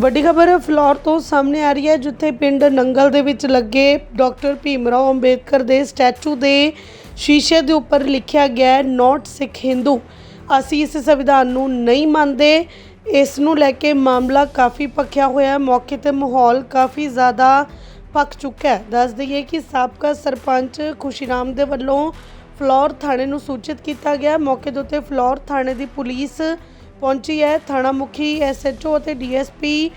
ਵੱਡੀ ਖਬਰ ਫਲੋਰ ਤੋਂ ਸਾਹਮਣੇ ਆ ਰਹੀ ਹੈ, ਜਿੱਥੇ ਪਿੰਡ ਨੰਗਲ ਦੇ ਵਿੱਚ ਲੱਗੇ ਡਾਕਟਰ ਭੀਮਰਾਓ ਅੰਬੇਦਕਰ ਦੇ ਸਟੈਚੂ ਦੇ ਸ਼ੀਸ਼ੇ ਦੇ ਉੱਪਰ ਲਿਖਿਆ ਗਿਆ ਹੈ, ਨੋਟ ਸਿੱਖ ਹਿੰਦੂ। ਅਸੀਂ ਇਸ ਸੰਵਿਧਾਨ ਨੂੰ ਨਹੀਂ ਮੰਨਦੇ। ਇਸ ਨੂੰ ਲੈ ਕੇ ਮਾਮਲਾ ਕਾਫੀ ਭਖਿਆ ਹੋਇਆ ਹੈ। ਮੌਕੇ ਤੇ ਮਾਹੌਲ ਕਾਫੀ ਜ਼ਿਆਦਾ ਪੱਕ ਚੁੱਕਾ ਹੈ। ਦੱਸ ਦਈਏ ਕਿ ਸਾਬਕਾ ਸਰਪੰਚ ਖੁਸ਼ੀਰਾਮ ਦੇ ਵੱਲੋਂ ਫਲੋਰ ਥਾਣੇ ਨੂੰ ਸੂਚਿਤ ਕੀਤਾ ਗਿਆ। ਮੌਕੇ ਦੇ ਉੱਤੇ ਫਲੋਰ ਥਾਣੇ ਦੀ ਪੁਲਿਸ ਪਹੁੰਚੀ ਹੈ। ਥਾਣਾ ਮੁਖੀ ਐਸਐਚਓ ਅਤੇ ਡੀਐਸਪੀ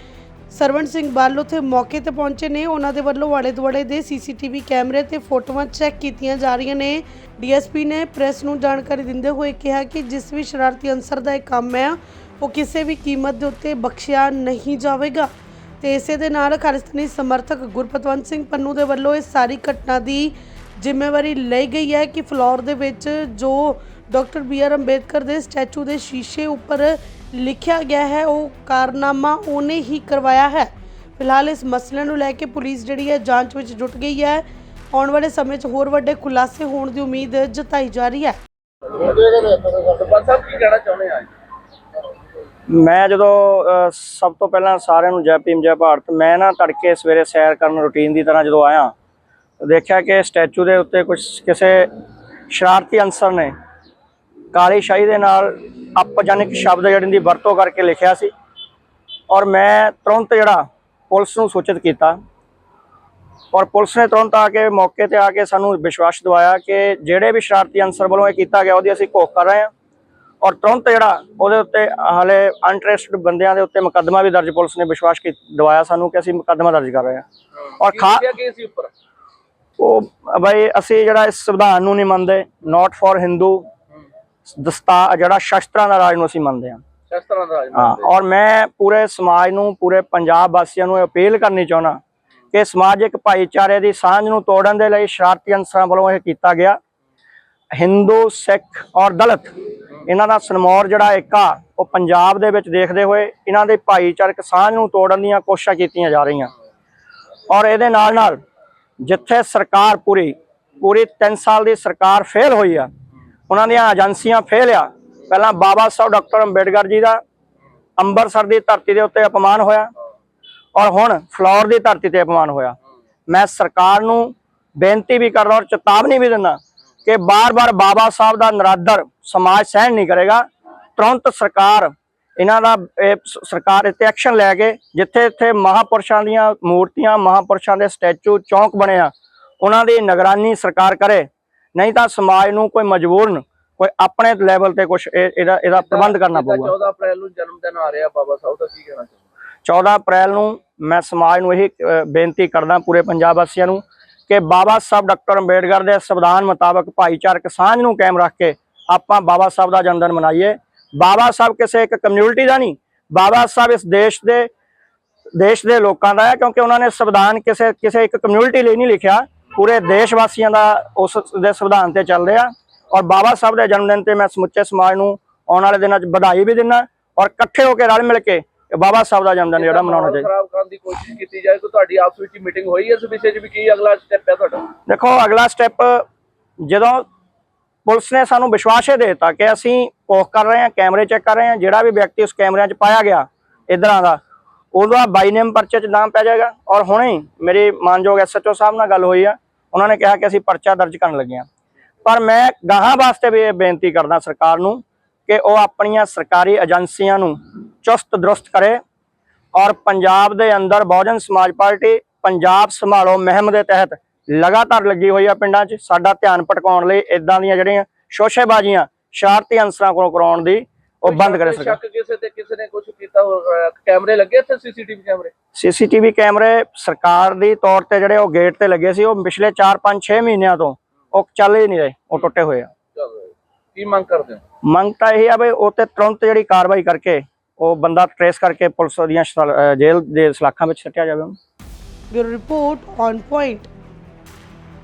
ਸਰਵਣ ਸਿੰਘ ਬਾਲ ਉੱਥੇ ਮੌਕੇ ਤੇ ਪਹੁੰਚੇ ਨੇ। ਉਹਨਾਂ ਦੇ ਵੱਲੋਂ ਆਲੇ ਦੁਆਲੇ ਦੇ ਸੀਸੀਟੀਵੀ ਕੈਮਰੇ ਤੇ ਫੋਟੋਆਂ ਚੈੱਕ ਕੀਤੀਆਂ ਜਾ ਰਹੀਆਂ ਨੇ। ਡੀਐਸਪੀ ਨੇ ਪ੍ਰੈਸ ਨੂੰ ਜਾਣਕਾਰੀ ਦਿੰਦੇ ਹੋਏ ਕਿਹਾ ਕਿ ਜਿਸ ਵੀ ਸ਼ਰਾਰਤੀ ਅਨਸਰ ਦਾ ਇਹ ਕੰਮ ਹੈ, ਉਹ ਕਿਸੇ ਵੀ ਕੀਮਤ ਦੇ ਉੱਤੇ ਬਖਸ਼ਿਆ ਨਹੀਂ ਜਾਵੇਗਾ। ਤੇ ਇਸੇ ਦੇ ਨਾਲ ਖਾਲਿਸਤਾਨੀ ਸਮਰਥਕ ਗੁਰਪਤਵੰਤ ਸਿੰਘ ਪੰਨੂ ਦੇ ਵੱਲੋਂ ਇਸ ਸਾਰੀ ਘਟਨਾ ਦੀ ਜ਼ਿੰਮੇਵਾਰੀ ਲਈ ਗਈ ਹੈ ਕਿ ਫਲੋਰ ਦੇ ਵਿੱਚ ਜੋ ਡਾਕਟਰ ਬੀ ਆਰ ਅੰਬੇਦਕਰ ਦੇ ਸਟੈਚੂ ਦੇ ਸ਼ੀਸ਼ੇ ਉੱਪਰ ਲਿਖਿਆ ਗਿਆ ਹੈ, ਉਹ ਕਾਰਨਾਮਾ ਉਹਨੇ ਹੀ ਕਰਵਾਇਆ ਹੈ। ਫਿਲਹਾਲ ਇਸ ਮਸਲੇ ਨੂੰ ਲੈ ਕੇ ਪੁਲਿਸ ਜਿਹੜੀ ਹੈ ਜਾਂਚ ਵਿੱਚ ਜੁਟ ਗਈ ਹੈ। ਆਉਣ ਵਾਲੇ ਸਮੇਂ 'ਚ ਹੋਰ ਵੱਡੇ ਖੁਲਾਸੇ ਹੋਣ ਦੀ ਉਮੀਦ ਜਤਾਈ ਜਾ ਰਹੀ ਹੈ। ਮੈਂ ਜਦੋਂ ਸਭ ਤੋਂ ਪਹਿਲਾਂ ਸਾਰਿਆਂ ਨੂੰ ਜੈ ਭੀਮ, ਜੈ ਭਾਰਤ, ਮੈਂ ਨਾ ਤੜਕੇ ਸਵੇਰੇ ਸੈਰ ਕਰਨ ਰੁਟੀਨ ਦੀ ਤਰ੍ਹਾਂ ਜਦੋਂ ਆਇਆ, ਦੇਖਿਆ ਕਿ ਸਟੈਚੂ ਦੇ ਉੱਤੇ ਕੁਝ ਕਿਸੇ ਸ਼ਰਾਰਤੀ ਅਨਸਰ ਨੇ ਕਾਲੀ ਸ਼ਾਹੀ ਦੇ ਨਾਲ ਅਪਜਨਿਕ ਸ਼ਬਦ ਜਿਹੜੇ ਦੀ ਵਰਤੋਂ ਕਰਕੇ ਲਿਖਿਆ ਸੀ। ਔਰ ਮੈਂ ਤੁਰੰਤ ਜਿਹੜਾ ਪੁਲਿਸ ਨੂੰ ਸੂਚਿਤ ਕੀਤਾ। ਔਰ ਪੁਲਿਸ ਨੇ ਤੁਰੰਤ ਆ ਕੇ ਮੌਕੇ ਤੇ ਆ ਕੇ ਸਾਨੂੰ ਵਿਸ਼ਵਾਸ ਦਿਵਾਇਆ ਕਿ ਜਿਹੜੇ ਵੀ ਸ਼ਰਾਰਤੀ ਅਨਸਰ ਵੱਲੋਂ ਇਹ ਕੀਤਾ ਗਿਆ ਉਹਦੀ ਅਸੀਂ ਘੋਖ ਕਰ ਰਹੇ ਹਾਂ। ਔਰ ਤੁਰੰਤ ਜਿਹੜਾ ਉਹਦੇ ਉੱਤੇ ਹਾਲੇ ਅਨਟਰਸਟਡ ਬੰਦਿਆਂ ਦੇ ਉੱਤੇ ਮੁਕੱਦਮਾ ਵੀ ਦਰਜ ਪੁਲਿਸ ਨੇ ਵਿਸ਼ਵਾਸ ਕੀ ਦਵਾਇਆ ਸਾਨੂੰ ਕਿ ਅਸੀਂ ਮੁਕੱਦਮਾ ਦਰਜ ਕਰ ਰਹੇ ਹਾਂ। ਔਰ ਖਾ ਉਹ ਬਈ ਅਸੀਂ ਜਿਹੜਾ ਇਸ ਸੰਵਿਧਾਨ ਨੂੰ ਨਹੀਂ ਮੰਨਦੇ ਨਾਟ ਫॉर ਹਿੰਦੂ ਦਸਤਾ ਜਿਹੜਾ ਸ਼ਸਤਰਾਂ ਦਾ ਰਾਜ ਨੂੰ ਅਸੀਂ ਮੰਨਦੇ ਹਾਂ। ਸ਼ਸਤਰਾਂ ਦਾ ਰਾਜ ਹਾਂ। ਔਰ ਮੈਂ ਪੂਰੇ ਸਮਾਜ ਨੂੰ ਪੂਰੇ ਪੰਜਾਬ ਵਾਸੀਆਂ ਨੂੰ ਅਪੀਲ ਕਰਨੀ ਚਾਹੁੰਦਾ ਕਿ ਸਮਾਜਿਕ ਭਾਈਚਾਰੇ ਦੀ ਸਾਂਝ ਨੂੰ ਤੋੜਨ ਦੇ ਲਈ ਸ਼ਰਾਰਤੀ ਅਨਸਰਾਂ ਵੱਲੋਂ ਇਹ ਕੀਤਾ ਗਿਆ। ਹਿੰਦੂ ਸਿੱਖ ਔਰ ਦਲਿਤ ਇਹਨਾਂ ਦਾ ਸਨਮੌਰ ਜਿਹੜਾ ਏਕਾ ਉਹ ਪੰਜਾਬ ਦੇ ਵਿੱਚ ਦੇਖਦੇ ਹੋਏ ਇਹਨਾਂ ਦੇ ਭਾਈਚਾਰਕ ਸਾਂਝ ਨੂੰ ਤੋੜਨ ਦੀਆਂ ਕੋਸ਼ਿਸ਼ਾਂ ਕੀਤੀਆਂ ਜਾ ਰਹੀਆਂ। ਔਰ ਇਹਦੇ ਨਾਲ ਨਾਲ ਜਿੱਥੇ ਸਰਕਾਰ ਪੂਰੀ ਪੂਰੀ 3 ਸਾਲ ਦੀ ਸਰਕਾਰ ਫੇਲ ਹੋਈ ਆ ਉਹਨਾਂ ਦੀਆਂ ਏਜੰਸੀਆਂ ਫੇਲ ਆ। ਪਹਿਲਾਂ ਬਾਬਾ ਸਾਹਿਬ ਡਾਕਟਰ ਅੰਬੇਡਕਰ ਜੀ ਦਾ ਅੰਮ੍ਰਿਤਸਰ ਦੀ ਧਰਤੀ ਦੇ ਉੱਤੇ ਅਪਮਾਨ ਹੋਇਆ ਔਰ ਹੁਣ ਫਲੋਰ ਦੀ ਧਰਤੀ ਤੇ ਅਪਮਾਨ ਹੋਇਆ। ਮੈਂ ਸਰਕਾਰ ਨੂੰ ਬੇਨਤੀ ਵੀ ਕਰਦਾ ਔਰ ਚੇਤਾਵਨੀ ਵੀ ਦਿੰਦਾ ਕਿ ਬਾਰ-ਬਾਰ ਬਾਬਾ ਸਾਹਿਬ ਦਾ ਨਰਾਦਰ ਸਮਾਜ ਸਹਿਣ ਨਹੀਂ ਕਰੇਗਾ। ਤੁਰੰਤ ਸਰਕਾਰ ਇਹਨਾਂ ਦਾ ਸਰਕਾਰ ਇੱਥੇ ਐਕਸ਼ਨ ਲੈ ਕੇ ਜਿੱਥੇ ਇੱਥੇ ਮਹਾਪੁਰਸ਼ਾਂ ਦੀਆਂ ਮੂਰਤੀਆਂ, ਮਹਾਪੁਰਸ਼ਾਂ ਦੇ ਸਟੈਚੂ, ਚੌਂਕ ਬਣੇ ਆ, ਉਹਨਾਂ ਦੀ ਨਿਗਰਾਨੀ ਸਰਕਾਰ ਕਰੇ। ਨਹੀਂ ਤਾਂ ਸਮਾਜ ਨੂੰ ਕੋਈ ਮਜਬੂਰਨ ਕੋਈ ਆਪਣੇ ਲੈਵਲ ਤੇ ਕੁਝ ਇਹਦਾ ਇਹਦਾ ਪ੍ਰਬੰਧ ਕਰਨਾ ਪਊਗਾ। 14 ਅਪ੍ਰੈਲ ਨੂੰ ਜਨਮ ਦਿਨ ਆ ਰਿਹਾ ਬਾਬਾ ਸਾਹਿਬ ਦਾ ਕੀ ਕਹਿਣਾ ਚਾਹੁੰਦੇ? 14 ਅਪ੍ਰੈਲ ਨੂੰ ਮੈਂ ਸਮਾਜ ਨੂੰ ਇਹ ਬੇਨਤੀ ਕਰਦਾ ਪੂਰੇ ਪੰਜਾਬ ਵਾਸੀਆਂ ਨੂੰ ਕਿ ਬਾਬਾ ਸਾਹਿਬ ਡਾਕਟਰ ਅੰਬੇਡਕਰ ਦੇ ਸੰਵਿਧਾਨ ਮੁਤਾਬਕ ਭਾਈਚਾਰਕ ਸਾਂਝ ਨੂੰ ਕਾਇਮ ਰੱਖ ਕੇ ਆਪਾਂ ਬਾਬਾ ਸਾਹਿਬ ਦਾ ਜਨਮ ਦਿਨ ਮਨਾਈਏ। ਬਾਬਾ ਸਾਹਿਬ ਕਿਸੇ ਇੱਕ ਕਮਿਊਨਿਟੀ ਦਾ ਨਹੀਂ ਬਾਬਾ ਸਾਹਿਬ ਇਸ ਦੇਸ਼ ਦੇ ਦੇਸ਼ ਦੇ ਲੋਕਾਂ ਦਾ ਹੈ ਕਿਉਂਕਿ ਉਹਨਾਂ ਨੇ ਸੰਵਿਧਾਨ ਕਿਸੇ ਕਿਸੇ ਇੱਕ ਕਮਿਊਨਿਟੀ ਲਈ ਨਹੀਂ ਲਿਖਿਆ। ਪੂਰੇ ਦੇਸ਼ ਵਾਸੀਆਂ ਦਾ ਉਸ ਦੇ ਸੰਵਿਧਾਨ ਤੇ ਚੱਲਦੇ ਆ ਔਰ ਬਾਬਾ ਸਾਹਿਬ ਦੇ ਜਨਮ ਦਿਨ ਤੇ ਮੈਂ ਸਮੁੱਚੇ ਸਮਾਜ ਨੂੰ ਆਉਣ ਵਾਲੇ ਦਿਨਾਂ 'ਚ ਵਧਾਈ ਵੀ ਦਿੰਦਾ ਔਰ ਇਕੱਠੇ ਹੋ ਕੇ ਰਲ ਮਿਲ ਕੇ ਬਾਬਾ ਸਾਹਿਬ ਦਾ ਜਨਮ ਦਿਨ ਜਿਹੜਾ ਮਨਾਉਣਾ ਚਾਹੀਦਾ। ਖਰਾਬ ਕਰਨ ਦੀ ਕੋਸ਼ਿਸ਼ ਕੀਤੀ ਜਾਏ ਕੋਈ ਤੁਹਾਡੀ ਆਪਸ ਵਿੱਚ ਮੀਟਿੰਗ ਹੋਈ ਹੈ ਇਸ ਵਿਸ਼ੇ 'ਚ ਵੀ ਕੀ ਅਗਲਾ ਸਟੈਪ ਹੈ ਤੁਹਾਡਾ? ਦੇਖੋ ਅਗਲਾ ਸਟੈਪ ਜਦੋਂ ਪੁਲਿਸ ਨੇ ਸਾਨੂੰ ਵਿਸ਼ਵਾਸ ਇਹ ਦੇ ਦਿੱਤਾ ਕਿ ਅਸੀਂ ਕੋਖ ਕਰ ਰਹੇ ਹਾਂ ਕੈਮਰੇ ਚੈੱਕ ਕਰ ਰਹੇ ਹਾਂ ਜਿਹੜਾ ਵੀ ਵਿਅਕਤੀ ਉਸ ਕੈਮਰਿਆਂ 'ਚ ਪਾਇਆ ਗਿਆ ਇਧਰਾਂ ਦਾ ਉਹਦਾ ਬਾਈ ਨੇਮ ਪਰਚੇ 'ਚ ਨਾਮ ਪੈ ਜਾਏਗਾ। ਔਰ ਹੁਣੇ ਮੇਰੀ ਮਾਨਯੋਗ ਐਸਐਚਓ ਸਾਹਿਬ ਨਾਲ ਗੱਲ ਹੋਈ ਆ। ਉਹਨਾਂ ਨੇ ਕਿਹਾ ਕਿ ਅਸੀਂ ਪਰਚਾ ਦਰਜ ਕਰਨ ਲੱਗੇ ਹਾਂ। ਪਰ ਮੈਂ ਗਾਹਾਂ ਵਾਸਤੇ ਵੀ ਇਹ ਬੇਨਤੀ ਕਰਦਾ ਸਰਕਾਰ ਨੂੰ ਕਿ ਉਹ ਆਪਣੀਆਂ ਸਰਕਾਰੀ ਏਜੰਸੀਆਂ ਨੂੰ ਚੁਸਤ ਦਰੁਸਤ ਕਰੇ ਔਰ ਪੰਜਾਬ ਦੇ ਅੰਦਰ ਬਹੁਜਨ ਸਮਾਜ ਪਾਰਟੀ ਪੰਜਾਬ ਸੰਭਾਲੋ ਮੁਹਿੰਮ ਦੇ ਤਹਿਤ ਲਗਾਤਾਰ ਲੱਗੀ ਹੋਈ ਆ ਪਿੰਡਾਂ 'ਚ। ਸਾਡਾ ਧਿਆਨ ਭਟਕਾਉਣ ਲਈ ਇਦਾਂ ਦੀਆਂ ਜਿਹੜੀਆਂ ਸ਼ੋਸ਼ੇਬਾਜ਼ੀਆਂ, ਸ਼ਰਾਰਤੀ ਅੰਸਰਾਂ ਕੋਲੋਂ ਕਰਾਉਣ ਦੀ ਉਹ ਬੰਦ ਕਰੇ ਸਰਕਾਰ ਸ਼ੱਕ ਕਿਸੇ ਤੇ ਕਿਸੇ ਨੇ ਕੁਝ ਕੀਤਾ ਹੋਇਆ ਕੈਮਰੇ ਲੱਗੇ ਇੱਥੇ ਸੀਸੀਟੀਵੀ ਕੈਮਰੇ? ਸੀਸੀਟੀਵੀ ਕੈਮਰੇ ਸਰਕਾਰ ਦੀ ਤੌਰ ਤੇ ਜਿਹੜੇ ਉਹ ਗੇਟ ਤੇ ਲੱਗੇ ਸੀ ਉਹ ਪਿਛਲੇ 4 5 6 ਮਹੀਨਿਆਂ ਤੋਂ ਉਹ ਚੱਲ ਹੀ ਨਹੀਂ ਰਹੇ ਉਹ ਟੁੱਟੇ ਹੋਏ ਆ। ਕੀ ਮੰਗ ਕਰਦੇ ਹੋ? ਮੰਗ ਤਾਂ ਇਹ ਆ ਵੀ ਉਹ ਤੇ ਤੁਰੰਤ ਜਿਹੜੀ ਕਾਰਵਾਈ ਕਰਕੇ ਉਹ ਬੰਦਾ ਟਰੇਸ ਕਰਕੇ ਪੁਲਿਸ ਦੀਆਂ ਜੇਲ੍ਹ ਦੇ ਸਲਾਖਾਂ ਵਿੱਚ ਸੱਟਿਆ ਜਾਵੇ ਉਹਨੂੰ। Bureau report on point